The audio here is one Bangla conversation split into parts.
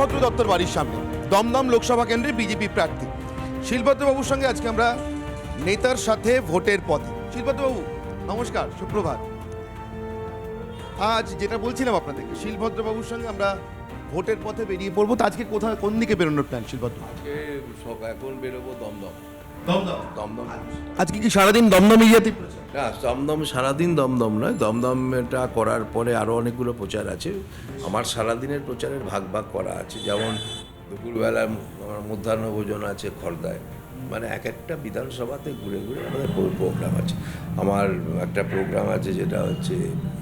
শিলভদ্র দত্তর বাড়ির সামনে, দমদম লোকসভা কেন্দ্রে বিজেপি প্রার্থী। শিলভদ্রবাবুর সঙ্গে আজকে আমরা নেতার সাথে ভোটের পথে। শিলভদ্র বাবু নমস্কার, সুপ্রভাত। আজ যেটা বলছিলাম আপনাদেরকে শিলভদ্র বাবুর সঙ্গে আমরা ভোটের পথে বেরিয়ে পড়ব। তো আজকে কোথায় কোন দিকে বেরোনোর প্ল্যান শিলভদ্র আজকে সব এখন বেরোবো দমদম। দমদম। দমদম। আজকে কি সারাদিন দমদম এরিয়াতে প্রচার না দমদম সারাদিন দমদম নয়। দমদমটা করার পরে আরও অনেকগুলো প্রচার আছে। আমার সারাদিনের প্রচারের ভাগ ভাগ করা আছে। যেমন দুপুরবেলা আমার মধ্যাহ্ন ভোজন আছে খর্দায়। মানে এক একটা বিধানসভাতে ঘুরে ঘুরে আমাদের প্রোগ্রাম আছে। আমার একটা প্রোগ্রাম আছে যেটা হচ্ছে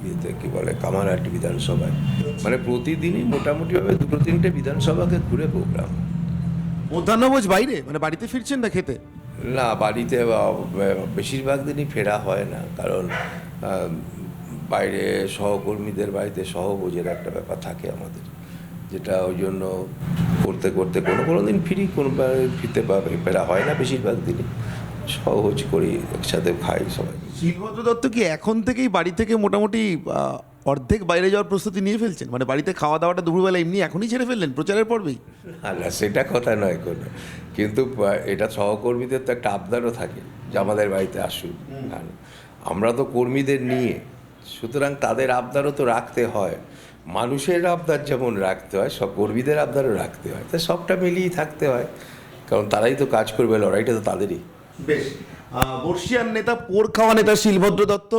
ইয়েতে কী বলে কামারহাটি বিধানসভায়। মানে প্রতিদিনই মোটামুটিভাবে দুটো তিনটে বিধানসভাকে ঘুরে প্রোগ্রাম মধ্যাহ্নভোজ বাইরে? মানে বাড়িতে ফিরছেন না খেতে? না, বাড়িতে বেশিরভাগ দিনই ফেরা হয় না। কারণ বাইরে সহকর্মীদের বাড়িতে সহভোজের একটা ব্যাপার থাকে আমাদের। যেটা ওই জন্য করতে করতে কোনো কোনো দিন ফিরি, কোনো ফিরতে পারবে ফেরা হয় না বেশিরভাগ দিনই। সহজ করি, একসাথে খাই সবাই। শিলভদ্র দত্ত কি এখন থেকেই বাড়ি থেকে মোটামুটি অর্ধেক বাইরে যাওয়ার প্রস্তুতি নিয়ে ফেলছেন। মানে বাড়িতে খাওয়া দাওয়াটা দুপুরবেলা এমনি এখনই ছেড়ে ফেললেন প্রচারের পর্বেই। না সেটা কথা নয় কোনো। কিন্তু এটা সহকর্মীদের তো একটা আবদারও থাকে যে আমাদের বাড়িতে আসুন আমরা তো কর্মীদের নিয়ে সুতরাং তাদের আবদারও তো রাখতে হয়। মানুষের আবদার যেমন রাখতে হয় সব কর্মীদের আবদারও রাখতে হয়। তাই সবটা মিলিয়েই থাকতে হয়। কারণ তারাই তো কাজ করবে লড়াইটা তো তাদেরই। বেশ। বর্ষিয়ান নেতা পোর খাওয়া নেতা শিলভদ্র দত্ত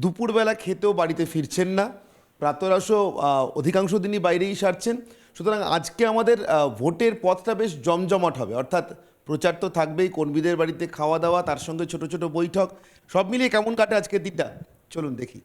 দুপুরবেলা খেতেও বাড়িতে ফিরছেন না। প্রাতরাশও অধিকাংশ দিনই বাইরেই সারছেন। সুতরাং আজকে আমাদের ভোটের পথটা বেশ জমজমাট হবে। অর্থাৎ প্রচার তো থাকবেই, কর্মীদের বাড়িতে খাওয়া দাওয়া, তার সঙ্গে ছোট ছোট বৈঠক, সব মিলিয়ে কেমন কাটে আজকের দিনটা? চলুন দেখি।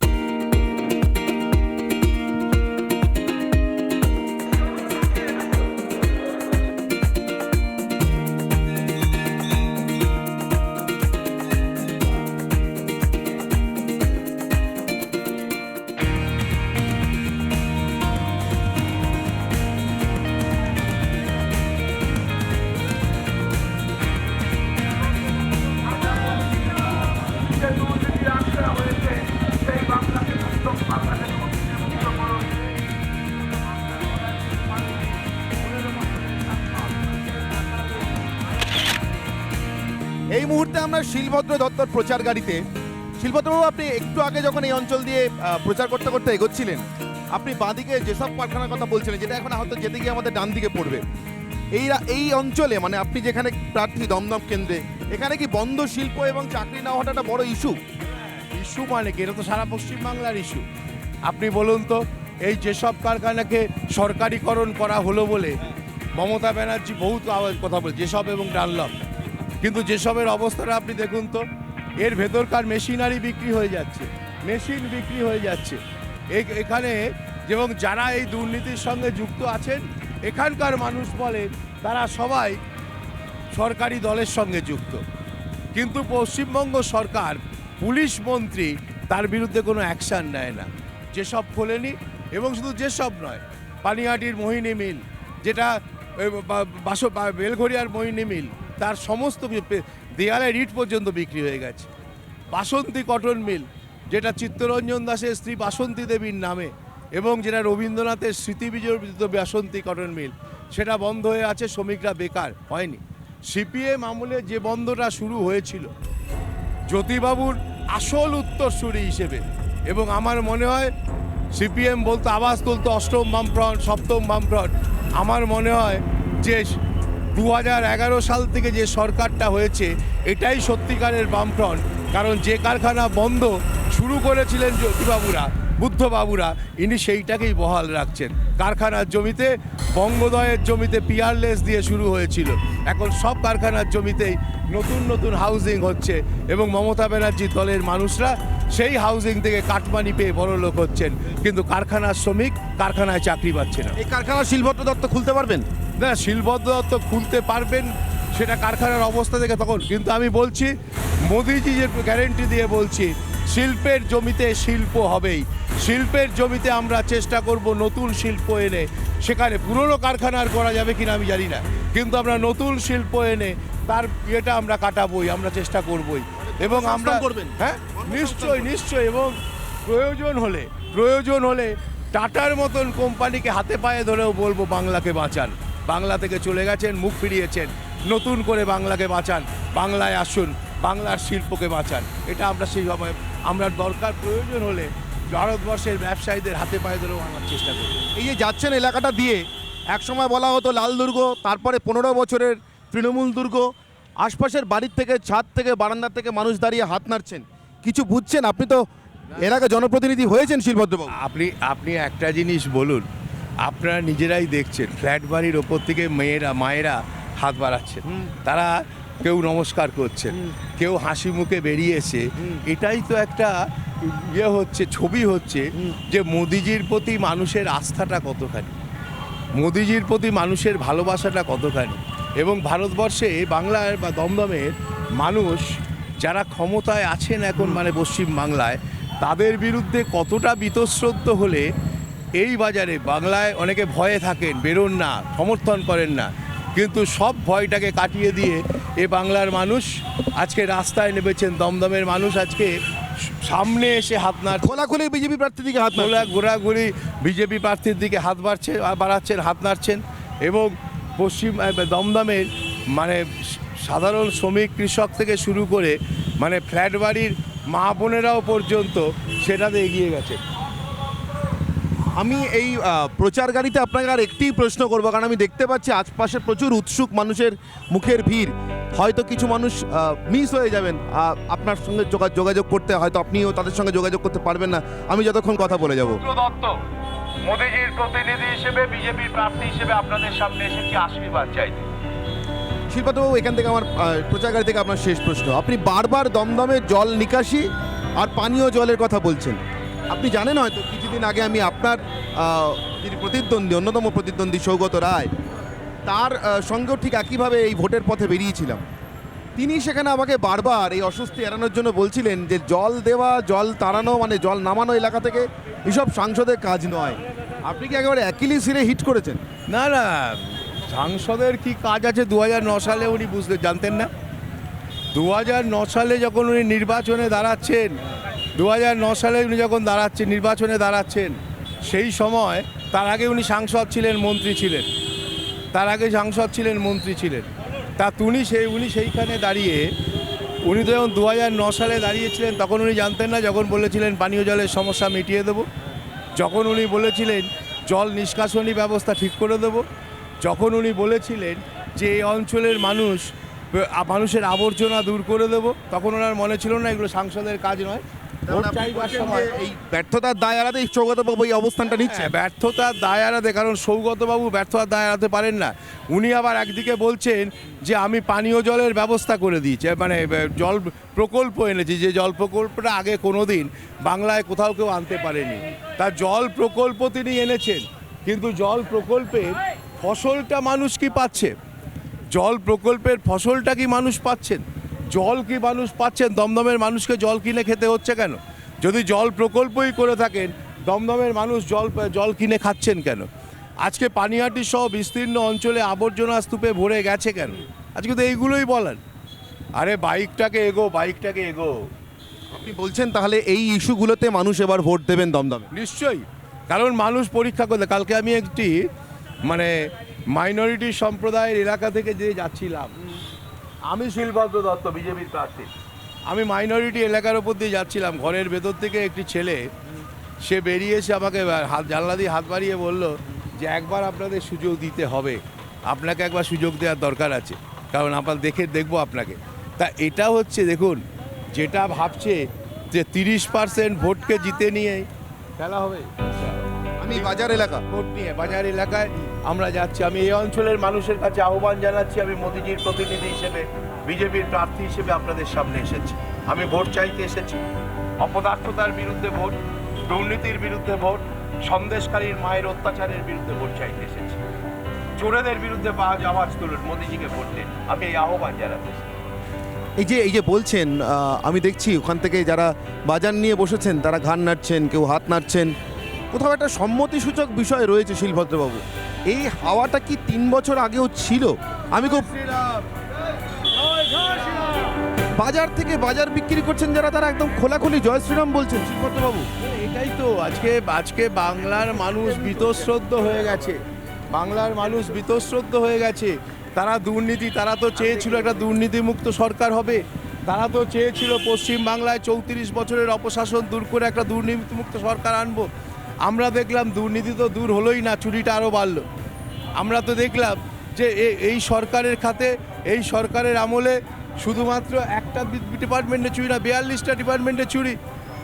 আমরা শিলভদ্র দত্তর প্রচার গাড়িতে, শিলভদ্রবাবু, আপনি একটু আগে যখন এই অঞ্চল দিয়ে প্রচার করতে করতে এগোচ্ছিলেন, আপনি বাঁদিকে যেসব কারখানার কথা বলছিলেন, যেটা এখন হয়তো যেতে গিয়ে আমাদের ডান দিকে পড়বে। এই এই অঞ্চলে মানে আপনি যেখানে প্রার্থী দমদম কেন্দ্রে, এখানে কি বন্ধ শিল্প এবং চাকরি না হওয়াটা বড় ইস্যু? ইস্যু মানে কি? এটা তো সারা পশ্চিমবাংলার ইস্যু। আপনি বলুন তো, এই যেসব কারখানাকে সরকারিকরণ করা হলো বলে মমতা ব্যানার্জি বহুত আওয়াজ কথা বলে, যেসব এবং ডানলপ। কিন্তু যেসবের অবস্থাটা আপনি দেখুন তো, এর ভেতরকার মেশিনারি বিক্রি হয়ে যাচ্ছে, মেশিন বিক্রি হয়ে যাচ্ছে। এখানে এবং যারা এই দুর্নীতির সঙ্গে যুক্ত আছেন, এখানকার মানুষ বলে তারা সবাই সরকারি দলের সঙ্গে যুক্ত। কিন্তু পশ্চিমবঙ্গ সরকার, পুলিশ মন্ত্রী তার বিরুদ্ধে কোনো অ্যাকশান নেয় না। যেসব খোলেনি এবং শুধু যেসব নয় পানিহাটির মোহিনী মিল, যেটা বাস বেলঘরিয়ার মোহিনী মিল তার সমস্ত দেয়ালে রিট পর্যন্ত বিক্রি হয়ে গেছে। বাসন্তী কটন মিল, যেটা চিত্তরঞ্জন দাসের স্ত্রী বাসন্তী দেবীর নামে, এবং যেটা রবীন্দ্রনাথের স্মৃতি বিজড়িত বাসন্তী কটন মিল, সেটা বন্ধ হয়ে আছে, শ্রমিকরা বেকার, হয়নি। সিপিএম আমলে যে বন্ধটা শুরু হয়েছিল, জ্যোতিবাবুর আসল উত্তরসূরি হিসেবে, এবং আমার মনে হয়, সিপিএম বলতো আওয়াজ তুলতো অষ্টম বামফ্রন্ট, সপ্তম বামফ্রন্ট, আমার মনে হয় যে দু সাল থেকে যে সরকারটা হয়েছে, এটাই সত্যিকারের বামফ্রন্ট। কারণ যে কারখানা বন্ধ শুরু করেছিলেন জ্যোতিবাবুরা, বুদ্ধবাবুরা, ইনি সেইটাকেই বহাল রাখছেন। কারখানার জমিতে, বঙ্গদয়ের জমিতে পিয়ারলেস দিয়ে শুরু হয়েছিল। এখন সব কারখানার জমিতেই নতুন নতুন হাউজিং হচ্ছে এবং মমতা ব্যানার্জির দলের মানুষরা সেই হাউজিং থেকে কাটমানি পেয়ে বড় লোক হচ্ছেন। কিন্তু কারখানার শ্রমিক কারখানায় চাকরি পাচ্ছে না। এই কারখানার শিলভদ্র দত্ত খুলতে পারবেন? না শিলবদ্ধ দত্ত খুলতে পারবেন সেটা কারখানার অবস্থা থেকে তখন। কিন্তু আমি বলছি মোদিজি যে গ্যারেন্টি দিয়ে বলছি শিল্পের জমিতে শিল্প হবেই। শিল্পের জমিতে আমরা চেষ্টা করব নতুন শিল্প এনে। সেখানে পুরনো কারখানা আর করা যাবে কিনা আমি জানি না। কিন্তু আমরা নতুন শিল্প এনে তার ইয়েটা আমরা কাটাবই আমরা চেষ্টা করবই। এবং আমরা করবেন? হ্যাঁ? নিশ্চয়ই নিশ্চয়ই। এবং প্রয়োজন হলে প্রয়োজন হলে টাটার মতন কোম্পানিকে হাতে পায়ে ধরেও বলব বাংলাকে বাঁচান। বাংলা থেকে চলে গেছেন মুখ ফিরিয়েছেন। নতুন করে বাংলাকে বাঁচান। বাংলায় আসুন বাংলার শিল্পকে বাঁচান। এটা আমরা সেইভাবে আমরা দরকার প্রয়োজন হলে ভারতবর্ষের ব্যবসায়ীদের হাতে পায়ে ধরেও আনার চেষ্টা করব এই যে যাচ্ছেন এলাকাটা দিয়ে একসময় বলা হতো লাল দুর্গ তারপরে পনেরো বছরের তৃণমূল দুর্গ আশপাশের বাড়ির থেকে ছাদ থেকে বারান্দা থেকে মানুষ দাঁড়িয়ে হাত নাড়ছেন। কিছু বুঝছেন? আপনি তো এলাকা জনপ্রতিনিধি হয়েছেন শিলভদ্রবাবু। আপনি আপনি একটা জিনিস বলুন আপনারা নিজেরাই দেখছেন ফ্ল্যাট বাড়ির ওপর থেকে মেয়েরা মায়েরা হাত বাড়াচ্ছেন। তারা কেউ নমস্কার করছেন কেউ হাসি মুখে বেরিয়েছে এটাই তো একটা ইয়ে হচ্ছে ছবি হচ্ছে যে মোদিজির প্রতি মানুষের আস্থাটা কতখানি মোদিজির প্রতি মানুষের ভালোবাসাটা কতখানি এবং ভারতবর্ষে বাংলার বা দমদমের মানুষ যারা ক্ষমতায় আছেন এখন মানে পশ্চিম বাংলায় তাদের বিরুদ্ধে কতটা বীতশ্রদ্ধ হলে এই বাজারে বাংলায় অনেকে ভয়ে থাকেন বেরোন না সমর্থন করেন না। কিন্তু সব ভয়টাকে কাটিয়ে দিয়ে এ বাংলার মানুষ আজকে রাস্তায় নেমেছেন দমদমের মানুষ আজকে সামনে এসে হাত নাড় খোলাখুলি বিজেপি প্রার্থী দিকে হাত। গোলা ঘোরাঘুরি বিজেপি প্রার্থীর দিকে হাত বাড়ছে বাড়াচ্ছেন হাত নাড়ছেন এবং পশ্চিম দমদমের মানে সাধারণ শ্রমিক কৃষক থেকে শুরু করে মানে ফ্ল্যাট বাড়ির মা বোনেরাও পর্যন্ত সেটাতে এগিয়ে গেছে। আমি এই প্রচার গাড়িতে আপনাকে আর একটি প্রশ্ন করব কারণ আমি দেখতে পাচ্ছি আশপাশে প্রচুর উৎসুক মানুষের মুখের ভিড়। হয়তো কিছু মানুষ মিস হয়ে যাবেন। আপনার সঙ্গে যোগা- যোগাযোগ করতে হয়তো আপনিও তাদের সঙ্গে যোগাযোগ করতে পারবেন না। আমি যতক্ষণ কথা বলে যাব। দত্ত মোদিজির প্রতিনিধি হিসেবে বিজেপির প্রার্থী হিসেবে আপনাদের সামনে এসেছি আশীর্বাদ চাইতে। শিল্পাতবাবু এখান থেকে আমার প্রচার গাড়ি থেকে আপনার শেষ প্রশ্ন। আপনি বারবার দমদমে জল নিকাশি আর পানীয় জলের কথা বলছেন। আপনি জানেন হয়তো কিছুদিন আগে আমি আপনার যিনি প্রতিদ্বন্দ্বী, অন্যতম প্রতিদ্বন্দ্বী সৌগত রায়, তার সঙ্গেও ঠিক একইভাবে এই ভোটের পথে বেরিয়েছিলাম। তিনি সেখানে আমাকে বারবার এই অস্বস্তি এড়ানোর জন্য বলছিলেন যে জল দেওয়া, জল তাড়ানো মানে জল নামানো এলাকা থেকে এসব সাংসদের কাজ নয়। আপনি কি একেবারে একইলি সিরে হিট করেছেন? না না, সাংসদের কি কাজ আছে? দু সালে উনি বুঝতে, জানতেন না? দু সালে যখন উনি নির্বাচনে দাঁড়াচ্ছেন দু সালে উনি যখন দাঁড়াচ্ছেন, নির্বাচনে দাঁড়াচ্ছেন, সেই সময় তার আগে উনি সাংসদ ছিলেন, মন্ত্রী ছিলেন। তার আগে সাংসদ ছিলেন, মন্ত্রী ছিলেন। তা তুমি সেই, উনি সেইখানে দাঁড়িয়ে, উনি তো যখন দু সালে দাঁড়িয়েছিলেন, তখন উনি জানতেন না, যখন বলেছিলেন পানীয় জলের সমস্যা মিটিয়ে দেবো। যখন উনি বলেছিলেন জল নিষ্কাশনী ব্যবস্থা ঠিক করে দেব। যখন উনি বলেছিলেন যে এই অঞ্চলের মানুষ মানুষের আবর্জনা দূর করে দেব, তখন ওনার মনে ছিল না, এগুলো সাংসদের কাজ নয়। ভোট চাইবার সময়। এই ব্যর্থতার দায় এড়াতে সৌগতবাবু এই অবস্থানটা নিচ্ছে হ্যাঁ, ব্যর্থতার দায় এড়াতে কারণ সৌগতবাবু ব্যর্থতার দায় এড়াতে পারেন না। উনি আবার একদিকে বলছেন যে আমি পানীয় জলের ব্যবস্থা করে দিয়েছি মানে জল প্রকল্প এনেছি যে জল প্রকল্পটা আগে কোনো দিন বাংলায় কোথাও কেউ আনতে পারেনি। তার জল প্রকল্প তিনি এনেছেন কিন্তু জল প্রকল্পের ফসলটা মানুষ কি পাচ্ছে? জল প্রকল্পের ফসলটা কি মানুষ পাচ্ছেন? জল কি মানুষ পাচ্ছেন? দমদমের মানুষকে জল কিনে খেতে হচ্ছে কেন? যদি জল প্রকল্পই করে থাকেন দমদমের মানুষ জল জল কিনে খাচ্ছেন কেন? আজকে পানিহাটি সহ বিস্তীর্ণ অঞ্চলে আবর্জনা স্তূপে ভরে গেছে কেন? আজকে তো এইগুলোই বলেন আরে বাইকটাকে এগো বাইকটাকে এগো। আপনি বলছেন তাহলে এই ইস্যুগুলোতে মানুষ এবার ভোট দেবেন দমদমে? নিশ্চয়ই। কারণ মানুষ পরীক্ষা করলে কালকে আমি একটি মানে মাইনরিটি সম্প্রদায়ের এলাকা থেকে যে যাচ্ছিলাম আমি শিলভদ্র দত্ত বিজেপির প্রার্থী। আমি মাইনরিটি এলাকার ওপর দিয়ে যাচ্ছিলাম। ঘরের ভেতর থেকে একটি ছেলে সে বেরিয়ে এসে আমাকে হাত জানলা দিয়ে হাত বাড়িয়ে বলল যে একবার আপনাদের সুযোগ দিতে হবে। আপনাকে একবার সুযোগ দেওয়ার দরকার আছে। কারণ আপনার দেখে দেখব আপনাকে। তা এটা হচ্ছে দেখুন যেটা ভাবছে যে তিরিশ পার্সেন্ট ভোটকে জিতে নিয়ে খেলা হবে। আমি বাজার এলাকা। ভোট নিয়ে বাজার এলাকায় আমরা যাচ্ছি, আমি এই অঞ্চলের মানুষের কাছে আহ্বান জানাচ্ছি, আমি মোদিজির প্রতিনিধি হিসেবে, বিজেপির প্রার্থী হিসেবে আপনাদের সামনে এসেছি। আমি ভোট চাইতে এসেছি। অপদার্থতার বিরুদ্ধে ভোট, দুর্নীতির বিরুদ্ধে ভোট, সন্দেশকারীর মায়ের অত্যাচারের বিরুদ্ধে ভোট চাইতে এসেছি। চোরেদের বিরুদ্ধে আজ আওয়াজ তুলুন, মোদিজিকে ভোট দিন। আমি এই আহ্বান জানাতে এই যে এই যে বলছেন আমি দেখছি ওখান থেকে যারা বাজার নিয়ে বসেছেন, তারা ঘান নাড়ছেন, কেউ হাত নাড়ছেন। কোথাও একটা সম্মতিসূচক বিষয় রয়েছে শিলভদ্রবাবু। এই হাওয়াটা কি তিন বছর আগেও ছিল? আমি খুব বাজার থেকে বাজার বিক্রি করছেন যারা, তারা একদম খোলাখুলি জয় শ্রীরাম বলছেন, শিলভদ্রবাবু। এটাই তো, আজকে আজকে বাংলার মানুষ বীতশ্রদ্ধ হয়ে গেছে। বাংলার মানুষ বীতশ্রদ্ধ হয়ে গেছে। তারা দুর্নীতি, তারা তো চেয়েছিল একটা দুর্নীতিমুক্ত সরকার হবে। তারা তো চেয়েছিল পশ্চিম বাংলায় চৌত্রিশ বছরের অপশাসন দূর করে একটা দুর্নীতিমুক্ত সরকার আনব। আমরা দেখলাম দুর্নীতি তো দূর হলোই না চুরিটা আরও বাড়লো। আমরা তো দেখলাম যে এই সরকারের খাতে, এই সরকারের আমলে শুধুমাত্র একটা ডিপার্টমেন্টে চুরি না, বিয়াল্লিশটা ডিপার্টমেন্টে চুরি।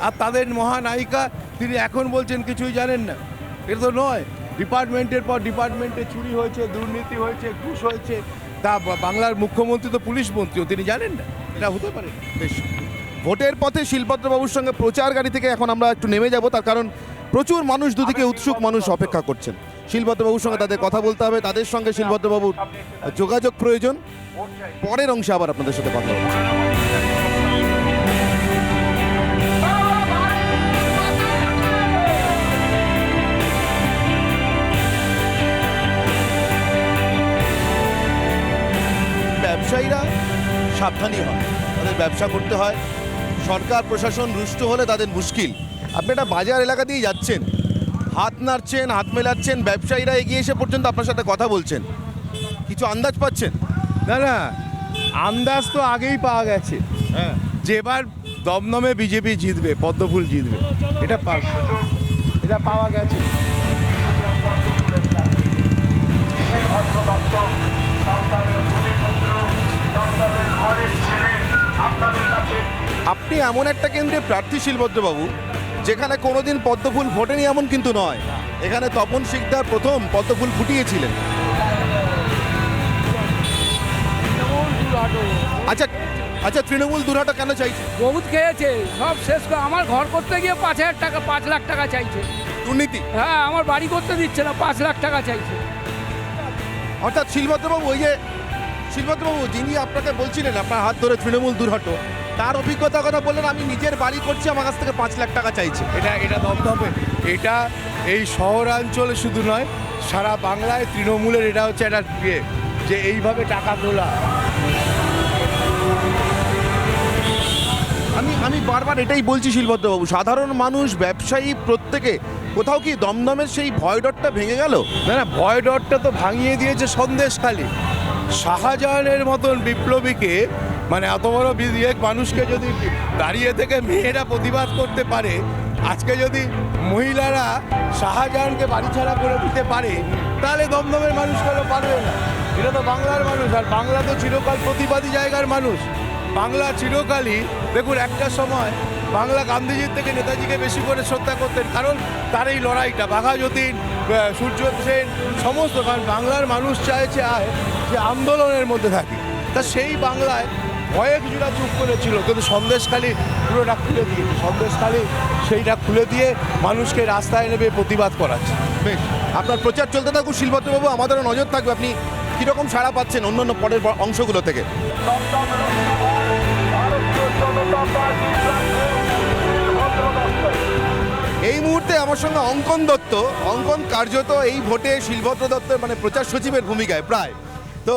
আর তাদের মহানায়িকা, তিনি এখন বলছেন কিছুই জানেন না। এটা তো নয় ডিপার্টমেন্টের পর ডিপার্টমেন্টে চুরি হয়েছে, দুর্নীতি হয়েছে, ঘুষ হয়েছে। তা বাংলার মুখ্যমন্ত্রী তো পুলিশ মন্ত্রীও, তিনি জানেন না? এটা হতে পারে। বেশ। ভোটের পথে শিলভদ্রবাবুর সঙ্গে প্রচার গাড়ি থেকে এখন আমরা একটু নেমে যাব। তার কারণ প্রচুর মানুষ দুদিকে উৎসুক মানুষ অপেক্ষা করছেন। শিলভদ্রবাবুর সঙ্গে তাদের কথা বলতে হবে। তাদের সঙ্গে শিলভদ্রবাবুর যোগাযোগ প্রয়োজন। পরের অংশে আবার আপনাদের সাথে কথা হবে ব্যবসায়ীরা সাবধানী হয় তাদের ব্যবসা করতে হয়। সরকার প্রশাসন রুষ্ট হলে তাদের মুশকিল। আপনি একটা বাজার এলাকা দিয়ে যাচ্ছেন। হাত নাড়ছেন হাত মেলাচ্ছেন ব্যবসায়ীরা এগিয়ে এসে পর্যন্ত আপনার সাথে কথা বলছেন। কিছু আন্দাজ পাচ্ছেন? না না আন্দাজ তো আগেই পাওয়া গেছে। হ্যাঁ। যে এবার দমদমে বিজেপি জিতবে পদ্মফুল জিতবে এটা এটা পাওয়া গেছে। আপনি এমন একটা কেন্দ্রে প্রার্থী শিলভদ্রবাবু যেখানে কোনোদিন পদ্মফুল ফোটেনি এমন কিন্তু নয়। এখানে তপন শিকদার প্রথম পদ্মফুল ফুটিয়েছিলেন। আচ্ছা আচ্ছা তৃণমূল দুরাটা কেন চাইছে? বহুত খেয়েছে সব শেষ করে আমার ঘর করতে গিয়ে পাঁচ হাজার টাকা পাঁচ লাখ টাকা চাইছে। দুর্নীতি? হ্যাঁ আমার বাড়ি করতে দিচ্ছে না পাঁচ লাখ টাকা চাইছে। অর্থাৎ শিলভদ্রবাবু ওই যে শিলভদ্রবাবু যিনি আপনাকে বলছিলেন আপনার হাত ধরে তৃণমূল দুর্ঘট তার অভিজ্ঞতার কথা বললেন আমি নিজের বাড়ি করছি আমার কাছ থেকে পাঁচ লাখ টাকা চাইছে। এটা এটা দমদমে এটা এই শহরাঞ্চলে শুধু নয় সারা বাংলায় তৃণমূলের এটা হচ্ছে একটা ইয়ে যে এইভাবে টাকা তোলা। আমি আমি বারবার এটাই বলছি শিলভদ্রবাবু সাধারণ মানুষ ব্যবসায়ী প্রত্যেকে কোথাও কি দমদমের সেই ভয় ডরটা ভেঙে গেল? না না ভয় ডরটা তো ভাঙিয়ে দিয়েছে সন্দেশখালী শাহজাহানের মতন বিপ্লবীকে মানে এত বড় বিবেক মানুষকে যদি দাঁড়িয়ে থেকে মেয়েরা প্রতিবাদ করতে পারে, আজকে যদি মহিলারা শাহজাহানকে বাড়ি ছাড়া করে দিতে পারে, তাহলে দমদমের মানুষ কেন পারবে না? এটা তো বাংলার মানুষ, আর বাংলা তো চিরকাল প্রতিবাদী জায়গার মানুষ। বাংলা চিরকালই, দেখুন একটা সময় বাংলা গান্ধীজির থেকে নেতাজিকে বেশি করে শ্রদ্ধা করতেন, কারণ তার এই লড়াইটা, বাঘা যতীন সূর্য সেন, সমস্ত, কারণ বাংলার মানুষ চাইছে আয় যে আন্দোলনের মধ্যে থাকি। তা সেই বাংলায় ভয়ে কিছুটা চুপ করেছিল, কিন্তু সন্দেশখালি পুরোটা খুলে দিয়েছে। সন্দেশখালি সেইটা খুলে দিয়ে মানুষকে রাস্তায় নেবে প্রতিবাদ করাচ্ছে। বেশ, আপনার প্রচার চলতে থাকুক, শিলভদ্রবাবু, আমাদেরও নজর থাকবে। আপনি কীরকম সাড়া পাচ্ছেন অন্য অন্য পরের অংশগুলো থেকে? এই মুহূর্তে আমার সঙ্গে অঙ্কন দত্ত। অঙ্কন কার্যত এই ভোটে শিলভদ্র দত্তের মানে প্রচার সচিবের ভূমিকায়, প্রায়। তো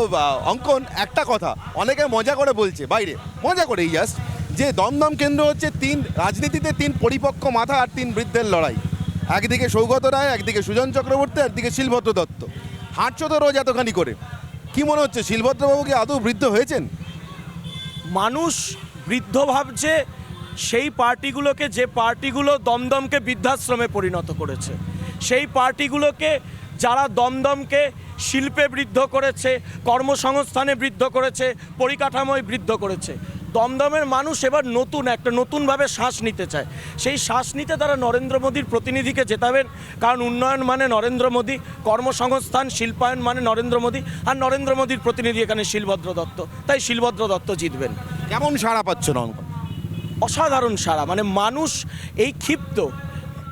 অঙ্কন, একটা কথা, অনেকে মজা করে বলছে, বাইরে, মজা করেই জাস্ট যে দমদম কেন্দ্র হচ্ছে তিন রাজনীতিতে তিন পরিপক্ক মাথা আর তিন বৃদ্ধের লড়াই। একদিকে সৌগত রায়, একদিকে সুজন চক্রবর্তী, একদিকে শিলভদ্র দত্ত। হাঁটছো তো রোজ এতখানি করে। কি মনে হচ্ছে শিলভদ্রবাবু কি আদৌ বৃদ্ধ হয়েছেন? মানুষ বৃদ্ধ ভাবছে, সেই পার্টিগুলোকে যে পার্টিগুলো দমদমকে বৃদ্ধাশ্রমে পরিণত করেছে। সেই পার্টিগুলোকে, যারা দমদমকে শিল্পে বৃদ্ধ করেছে কর্মসংস্থানে বৃদ্ধ করেছে পরিকাঠামোয় বৃদ্ধ করেছে। দমদমের মানুষ এবার নতুন একটা নতুনভাবে শ্বাস নিতে চায়। সেই শ্বাস নিতে তারা নরেন্দ্র মোদীর প্রতিনিধিকে জেতাবেন কারণ উন্নয়ন মানে নরেন্দ্র মোদী কর্মসংস্থান শিল্পায়ন মানে নরেন্দ্র মোদী আর নরেন্দ্র মোদীর প্রতিনিধি এখানে শিলভদ্র দত্ত। তাই শিলভদ্র দত্ত জিতবেন। কেমন সাড়া পাচ্ছেন অঙ্কন অসাধারণ সারা মানে মানুষ এই ক্ষিপ্ত।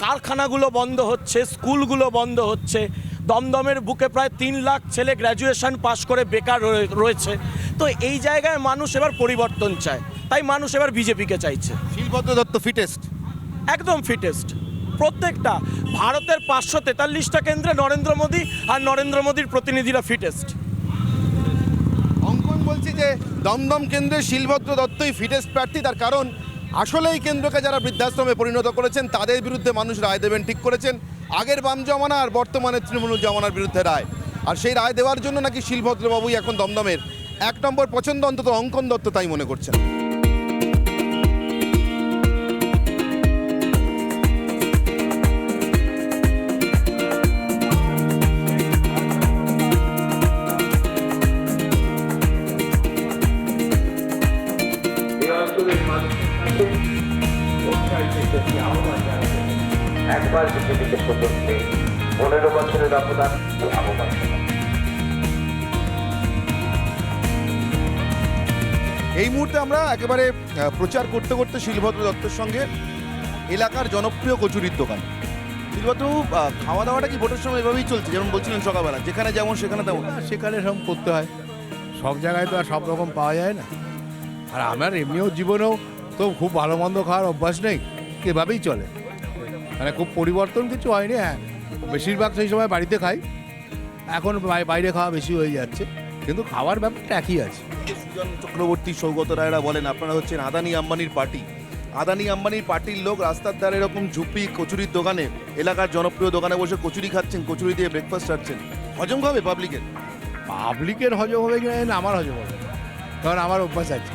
কারখানাগুলো বন্ধ হচ্ছে স্কুলগুলো বন্ধ হচ্ছে দমদমের বুকে প্রায় তিন লাখ ছেলে গ্র্যাজুয়েশন পাশ করে বেকার রয়ে- রয়েছে। তো এই জায়গায় মানুষ এবার পরিবর্তন চায়। তাই মানুষ এবার বিজেপিকে চাইছে। শিলভদ্র দত্ত ফিটেস্ট একদম ফিটেস্ট প্রত্যেকটা ভারতের পাঁচশো তেতাল্লিশটা কেন্দ্রে নরেন্দ্র মোদী আর নরেন্দ্র মোদীর প্রতিনিধিরা ফিটেস্ট অঙ্কন বলছি যে দমদম কেন্দ্রে শিলভদ্র দত্তই ফিটেস্ট প্রার্থী তার কারণ আসলে এই কেন্দ্রকে যারা বৃদ্ধাশ্রমে পরিণত করেছেন, তাদের বিরুদ্ধে মানুষ রায় দেবেন, ঠিক করেছেন। আগের বাম জমানা আর বর্তমানে তৃণমূল জমানার বিরুদ্ধে রায়। আর সেই রায় দেওয়ার জন্য নাকি শিলভদ্রবাবুই এখন দমদমের। এক নম্বর পছন্দ অন্তত অঙ্কন দত্ত তাই মনে করছেন। একবার বিজেপিকে সুযোগ নেই পনেরো বছরের অবদান আহ্বান এই মুহূর্তে আমরা একেবারে প্রচার করতে করতে শিলভদ্র দত্তের সঙ্গে এলাকার জনপ্রিয় কচুরির দোকান। শিলভদ্রবাবু খাওয়া দাওয়াটা কি ভোটের সময় এভাবেই চলছে? যেমন বলছিলেন সকালবেলা যেখানে যেমন সেখানে তেমন। সেখানে সব করতে হয়। সব জায়গায় তো আর সব রকম পাওয়া যায় না। আর আমার এমনিও জীবনেও তো খুব ভালো মন্দ খাওয়ার অভ্যাস নেই। এভাবেই চলে। মানে খুব পরিবর্তন কিছু হয়নি হ্যাঁ। বেশিরভাগ সেই সময় বাড়িতে খাই। এখন বাইরে খাওয়া বেশি হয়ে যাচ্ছে। কিন্তু খাওয়ার ব্যাপারটা একই আছে। সুজন চক্রবর্তী সৌগত রায়রা বলেন আপনারা হচ্ছেন আদানি আম্বানির পার্টি। আদানি আম্বানির পার্টির লোক রাস্তার ধারে এরকম ঝুপি কচুরির দোকানে এলাকার জনপ্রিয় দোকানে বসে কচুরি খাচ্ছেন কচুরি দিয়ে ব্রেকফাস্ট চাচ্ছেন হজম হবে পাবলিকের পাবলিকের হজম হবে কি না আমার হজম হবে। কারণ আমার অভ্যাস আছে।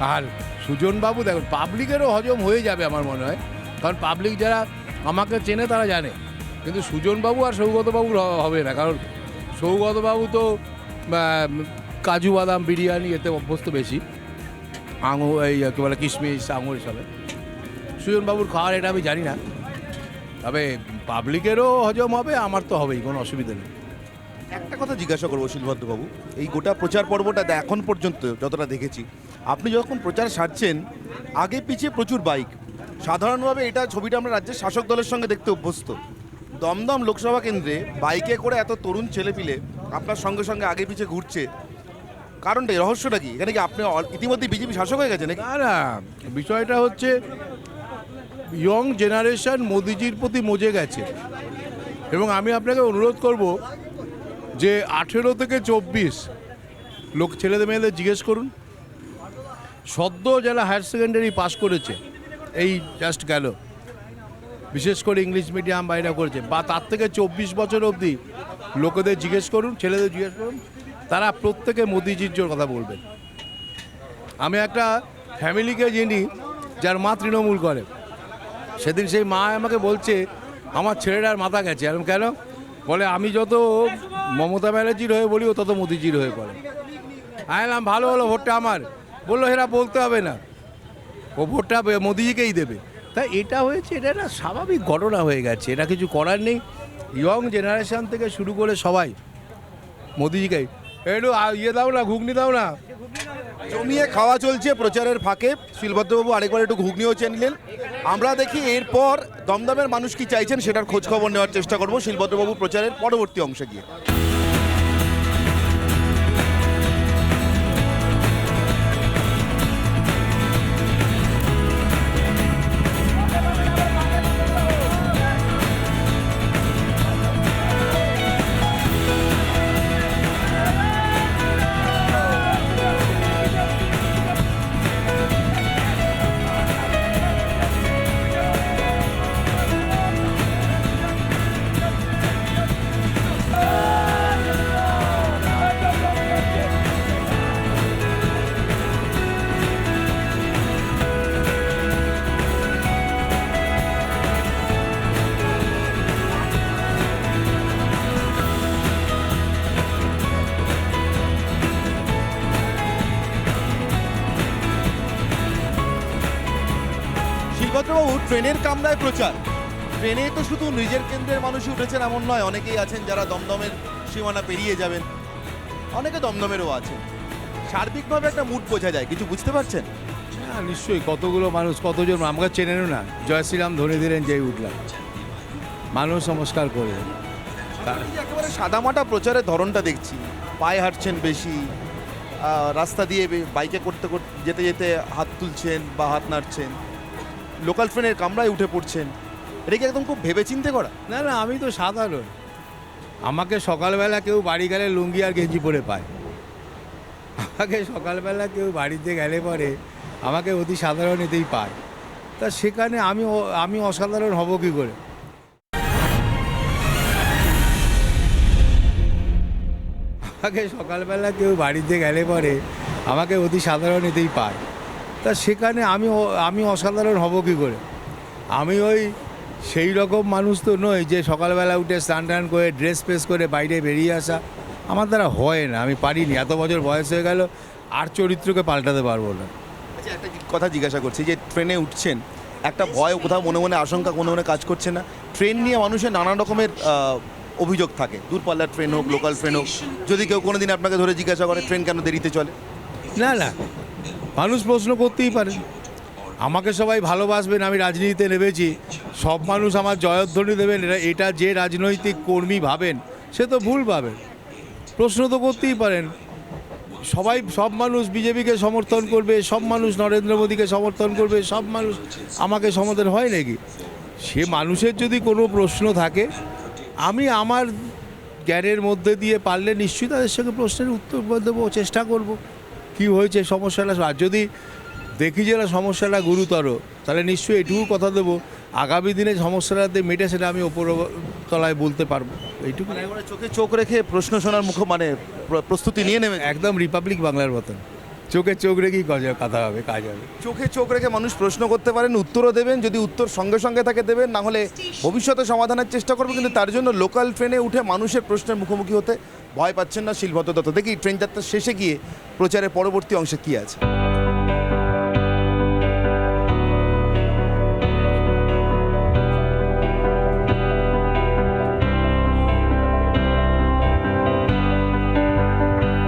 আর সুজনবাবু দেখুন পাবলিকেরও হজম হয়ে যাবে আমার মনে হয়। কারণ পাবলিক যারা আমাকে চেনে তারা জানে। কিন্তু সুজনবাবু আর সৌগতবাবুর হবে না, কারণ সৌগতবাবু তো কাজু বাদাম বিরিয়ানি এতে অভ্যস্ত বেশি। আঙুর এই, কী বলে, কিশমিশ, আঙুর হিসাবে সুজনবাবুর খাওয়ার এটা আমি জানি না। তবে পাবলিকেরও হজম হবে, আমার তো হবেই, কোনো অসুবিধা নেই। একটা কথা জিজ্ঞাসা করব শিলভদ্রবাবু, এই গোটা প্রচার পর্বটা এখন পর্যন্ত যতটা দেখেছি, আপনি যখন প্রচার সারছেন, আগে পিছিয়ে প্রচুর বাইক সাধারণভাবে এটা ছবিটা আমরা রাজ্যের শাসক দলের সঙ্গে দেখতে অভ্যস্ত। দমদম লোকসভা কেন্দ্রে বাইকে করে এত তরুণ ছেলেপিলে আপনার সঙ্গে সঙ্গে আগে পিছিয়ে ঘুরছে। কারণটা? রহস্যটা কি? এখানে কি আপনি ইতিমধ্যে বিজেপি শাসক হয়ে গেছে নাকি? না বিষয়টা হচ্ছে ইয়ং জেনারেশন মোদিজির প্রতি মজে গেছে। এবং আমি আপনাকে অনুরোধ করব যে আঠেরো থেকে চব্বিশ লোক, ছেলেদের, মেয়েদের জিজ্ঞেস করুন। সদ্য যারা হায়ার সেকেন্ডারি পাশ করেছে এই জাস্ট গেল। বিশেষ করে ইংলিশ মিডিয়াম বাইরে করেছে। বা তার থেকে চব্বিশ বছর অবধি লোকেদের জিজ্ঞেস করুন, ছেলেদের জিজ্ঞেস করুন, তারা প্রত্যেকে মোদিজির জন্য কথা বলবেন। আমি একটা ফ্যামিলিকে চিনি যার মা তৃণমূল করে, সেদিন সেই মা আমাকে বলছে, আমার ছেলেটার মাথা গেছে। এরকম কেন? বলে, আমি যত মমতা ব্যানার্জির হয়ে বলি, ও তত মোদিজির হয়ে পড়ে আমি বললাম, ভালো হলো, ভোটটা আমার। বলল এরা বলতে হবে না। ও ভোটটা মোদিজিকেই দেবে। তা এটা হয়েছে, এটা একটা স্বাভাবিক ঘটনা হয়ে গেছে, এটা কিছু করার নেই। ইয়ং জেনারেশন থেকে শুরু করে সবাই মোদিজিকেই একটু ইয়ে দাও না, ঘুগনি দাও না। জমিয়ে খাওয়া চলছে প্রচারের ফাঁকে। শিলভদ্রবাবু আরেকবার একটু ঘুগনিও চেয়ে নিলেন। আমরা দেখি এরপর দমদমের মানুষ কি চাইছেন সেটার খোঁজ খবর নেওয়ার চেষ্টা করব শিলভদ্রবাবু প্রচারের পরবর্তী অংশে গিয়ে। শিলভদ্রবাবু ট্রেনের কামরায় প্রচার। ট্রেনে তো শুধু নিজের কেন্দ্রের মানুষই উঠেছেন এমন নয় অনেকেই আছেন যারা দমদমের সীমানা পেরিয়ে যাবেন। অনেকে দমদমেরও আছেন। সার্বিকভাবে একটা মুড বোঝা যায় কিছু বুঝতে পারছেন? হ্যাঁ নিশ্চয়ই কতগুলো মানুষ কতজন আমাকে চেনেনও না। জয় শ্রীরাম ধরে দিলেন যেই উঠলাম। মানুষ নমস্কার করে। একেবারে সাদামাটা প্রচারের ধরনটা দেখছি। পায়ে হাঁটছেন বেশি রাস্তা দিয়ে বাইকে করতে করতে যেতে যেতে হাত তুলছেন বা হাত নাড়ছেন। লোকাল ট্রেনের কামরায় উঠে পড়ছেন। এটা কি একদম খুব ভেবে ভেবেচিন্তে করা? না না, আমি তো সাধারণ। আমাকে সকালবেলা কেউ বাড়ি গেলে লুঙ্গি আর গেঞ্জি পরে পায়। আমাকে সকালবেলা কেউ বাড়িতে গেলে পরে আমাকে অতি সাধারণ এতেই পায়। তা সেখানে আমি আমি অসাধারণ হব কী করে? আমাকে সকালবেলা কেউ বাড়িতে গেলে পরে আমাকে অতি সাধারণ এতেই পায়। তা সেখানে আমি আমি অসাধারণ হব কী করে? আমি ওই সেই রকম মানুষ তো নই যে সকালবেলা উঠে স্নান টান করে ড্রেস ফ্রেস করে বাইরে বেরিয়ে আসা। আমার দ্বারা হয় না আমি পারিনি। এত বছর বয়স হয়ে গেল আর চরিত্রকে পাল্টাতে পারব না। আচ্ছা একটা কথা জিজ্ঞাসা করছি যে ট্রেনে উঠছেন একটা ভয় কোথাও মনে মনে আশঙ্কা মনে মনে কাজ করছে না। ট্রেন নিয়ে মানুষের নানা রকমের অভিযোগ থাকে। দূরপাল্লার ট্রেন হোক লোকাল ট্রেন হোক। যদি কেউ কোনো দিন আপনাকে ধরে জিজ্ঞাসা করে ট্রেন কেন দেরিতে চলে? না না। মানুষ প্রশ্ন করতেই পারে। আমাকে সবাই ভালোবাসবেন, আমি রাজনীতিতে নেমেছি। সব মানুষ আমার জয়ধ্বনি দেবেন এটা- যে রাজনৈতিক কর্মী ভাবেন, সে তো ভুল ভাবেন। প্রশ্ন তো করতেই পারেন। সবাই, সব মানুষ বিজেপিকে সমর্থন করবে, সব মানুষ নরেন্দ্র মোদীকে সমর্থন করবে, সব মানুষ আমাকে সমর্থন হয় নাকি? সে মানুষের যদি কোনো প্রশ্ন থাকে, আমি আমার জ্ঞানের মধ্যে দিয়ে পারলে নিশ্চয়ই তাদের সঙ্গে প্রশ্নের উত্তর দেবো, চেষ্টা করব। কি হয়েছে সমস্যাটা আর যদি দেখি যে না সমস্যাটা গুরুতর তাহলে নিশ্চয়ই এটুকু কথা দেবো। আগামী দিনে সমস্যাটাতে মেটে সেটা আমি ওপর তলায় বলতে পারব। এইটুকু। মানে চোখে চোখ রেখে প্রশ্ন শোনার মুখ মানে প্র- প্রস্তুতি নিয়ে নেবে। একদম রিপাবলিক বাংলার মতন। চোখে চোখ রেখেই কাজ কথা হবে কাজ হবে। চোখে চোখ রেখে মানুষ প্রশ্ন করতে পারেন উত্তরও দেবেন যদি উত্তর সঙ্গে সঙ্গে থাকে দেবেন না হলে ভবিষ্যতে সমাধানের চেষ্টা করব কিন্তু তার জন্য লোকাল ট্রেনে উঠে মানুষের প্রশ্নের মুখোমুখি হতে ভয় পাচ্ছেন না শিলভদ্র দত্ত দেখি ট্রেন যাত্রার শেষে গিয়ে প্রচারের পরবর্তী অংশে কি আছে?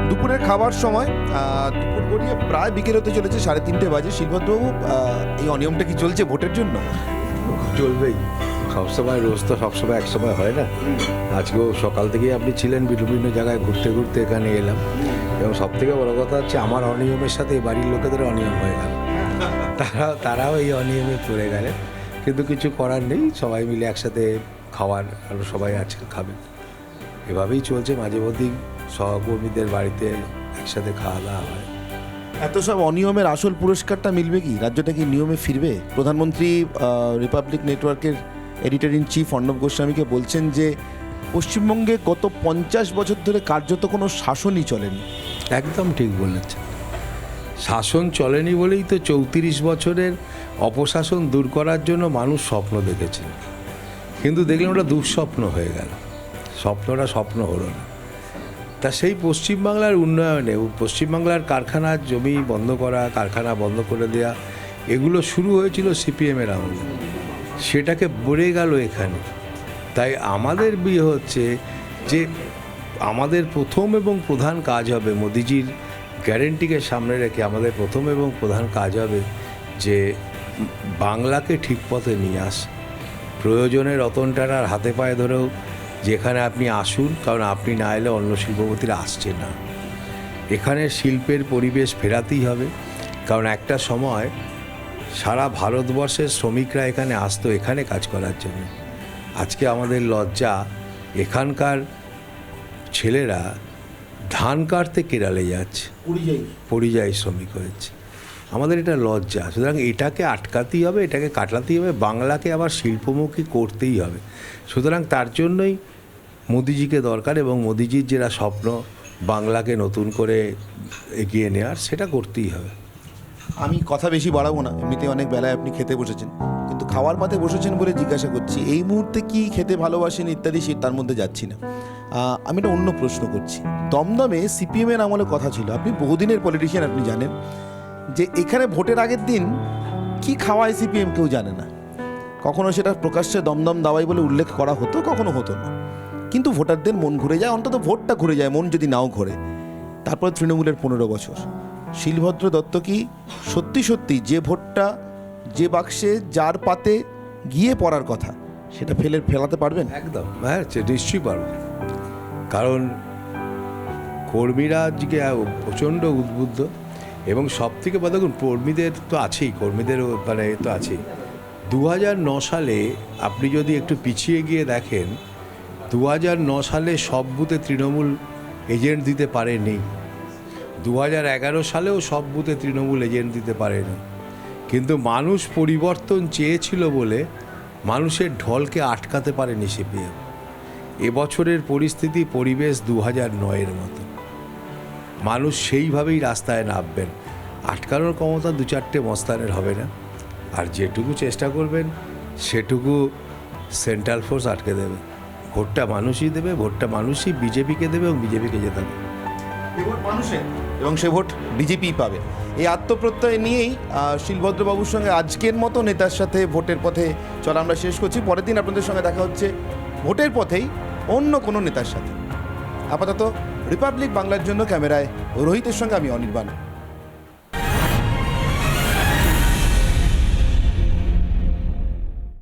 দুপুরের খাবার সময় দুপুর গড়িয়ে প্রায় বিকেল হতে চলেছে সাড়ে তিনটে বাজে। শিলভদ্রবাবু এই অনিয়মটা কি চলছে ভোটের জন্য? চলবেই। সবসময় রোজ তো সবসময় এক সময় হয় না। আজকেও সকাল থেকেই আপনি ছিলেন বিভিন্ন জায়গায় ঘুরতে ঘুরতে এখানে এলাম। এবং সব থেকে বড় কথা হচ্ছে আমার অনিয়মের সাথে এই বাড়ির লোকেদের অনিয়ম হয়ে গেল। তারা তারাও এই অনিয়মে পড়ে গেলেন কিন্তু কিছু করার নেই সবাই মিলে একসাথে খাওয়ার আরও সবাই আজকে খাবে। এভাবেই চলছে মাঝে মধ্যেই সহকর্মীদের বাড়িতে একসাথে খাওয়া দাওয়া হয়। এত সব অনিয়মের আসল পুরস্কারটা মিলবে কি? রাজ্যটা কি নিয়মে ফিরবে? প্রধানমন্ত্রী রিপাবলিক নেটওয়ার্কের এডিটর ইন চিফ অর্ণব গোস্বামীকে বলছেন যে, পশ্চিমবঙ্গে গত পঞ্চাশ বছর ধরে কার্যত কোনো শাসনই চলেনি। একদম ঠিক বলেছেন। শাসন চলেনি বলেই তো চৌত্রিশ বছরের অপশাসন দূর করার জন্য মানুষ স্বপ্ন দেখেছিল কিন্তু দেখলেন ওটা দুঃস্বপ্ন হয়ে গেল। স্বপ্নটা স্বপ্ন হলো না। তা সেই পশ্চিমবাংলার উন্নয়নে, পশ্চিমবাংলার কারখানার জমি বন্ধ করা, কারখানা বন্ধ করে দেয়া, এগুলো শুরু হয়েছিল সিপিএমের আমলে। সেটাকে বড়ে গেল এখানে। তাই আমাদের বিয়ে হচ্ছে যে আমাদের প্রথম এবং প্রধান কাজ হবে, মোদিজির গ্যারেন্টিকে সামনে রেখে আমাদের প্রথম এবং প্রধান কাজ হবে যে বাংলাকে ঠিক পথে নিয়ে আস। প্রয়োজনে রতন টাটার হাতে পায়ে ধরেও যেখানে আপনি আসুন, কারণ আপনি না এলে অন্য শিল্পপতিরা আসছে না। এখানে শিল্পের পরিবেশ ফেরাতেই হবে, কারণ একটা সময় সারা ভারতবর্ষের শ্রমিকরা এখানে আসতো এখানে কাজ করার জন্য। আজকে আমাদের লজ্জা এখানকার ছেলেরা ধান কাটতে কেরালে যাচ্ছে। পরিযায়ী। শ্রমিক হয়েছে। আমাদের এটা লজ্জা। সুতরাং এটাকে আটকাতেই হবে এটাকে কাটাতেই হবে বাংলাকে আবার শিল্পমুখী করতেই হবে। সুতরাং তার জন্যই মোদিজিকে দরকার এবং মোদিজির যেটা স্বপ্ন বাংলাকে নতুন করে এগিয়ে নেওয়ার সেটা করতেই হবে। আমি কথা বেশি বাড়াবো না। এমনিতে অনেক বেলায় আপনি খেতে বসেছেন। কিন্তু খাওয়ার পাতে বসেছেন বলে জিজ্ঞাসা করছি, এই মুহূর্তে কি খেতে ভালোবাসেন ইত্যাদি সে তার মধ্যে যাচ্ছি না। আমি একটা অন্য প্রশ্ন করছি। দমদমে সিপিএমের আমলে কথা ছিল। আপনি বহুদিনের পলিটিশিয়ান আপনি জানেন যে এখানে ভোটের আগের দিন কি খাওয়ায় সিপিএম কেউ জানে না। কখনো সেটা প্রকাশ্যে দমদম দাওয়াই বলে উল্লেখ করা হতো, কখনো হতো না। কিন্তু ভোটারদের মন ঘুরে যায়, অন্তত ভোটটা ঘুরে যায়, মন যদি নাও ঘোরে। তারপর তৃণমূলের পনেরো বছর। শিলভদ্র দত্ত কি সত্যি সত্যি যে ভোটটা, যে বাক্সে যার পাতে গিয়ে পড়ার কথা, সেটা ফেলে ফেলাতে পারবেন? একদম হ্যাঁ নিশ্চয়ই পারব। কারণ কর্মীরা আজকে প্রচণ্ড উদ্বুদ্ধ, এবং সব থেকে দেখুন, কর্মীদের তো আছেই, কর্মীদের মানে তো আছেই। দু সালে আপনি যদি একটু পিছিয়ে গিয়ে দেখেন দু সালে সব বুথে তৃণমূল এজেন্ট দিতে পারেনি। দু হাজার এগারো সালেও সব বুথে তৃণমূল এজেন্ট দিতে পারেনি। কিন্তু মানুষ পরিবর্তন চেয়েছিল বলে মানুষের ঢলকে আটকাতে পারেনি সিপিএম। এবছরের পরিস্থিতি পরিবেশ দু হাজার নয়ের মতো। মানুষ সেইভাবেই রাস্তায় নামবেন। আটকানোর ক্ষমতা দু চারটে মস্তানের হবে না। আর যেটুকু চেষ্টা করবেন, সেটুকু সেন্ট্রাল ফোর্স আটকে দেবে। ভোটটা মানুষই দেবে, ভোটটা মানুষই বিজেপিকে দেবে এবং বিজেপিকে জেতাবে। মানুষের এবং সে ভোট বিজেপি পাবে। এই আত্মপ্রত্যয় নিয়েই শিলভদ্রবাবুর সঙ্গে আজকের মতো নেতার সাথে ভোটের পথে চলা আমরা শেষ করছি। পরের দিন আপনাদের সঙ্গে দেখা হচ্ছে ভোটের পথেই অন্য কোনো নেতার সাথে। আপাতত রিপাবলিক বাংলার জন্য ক্যামেরায় রোহিতের সঙ্গে আমি অনির্বাণ।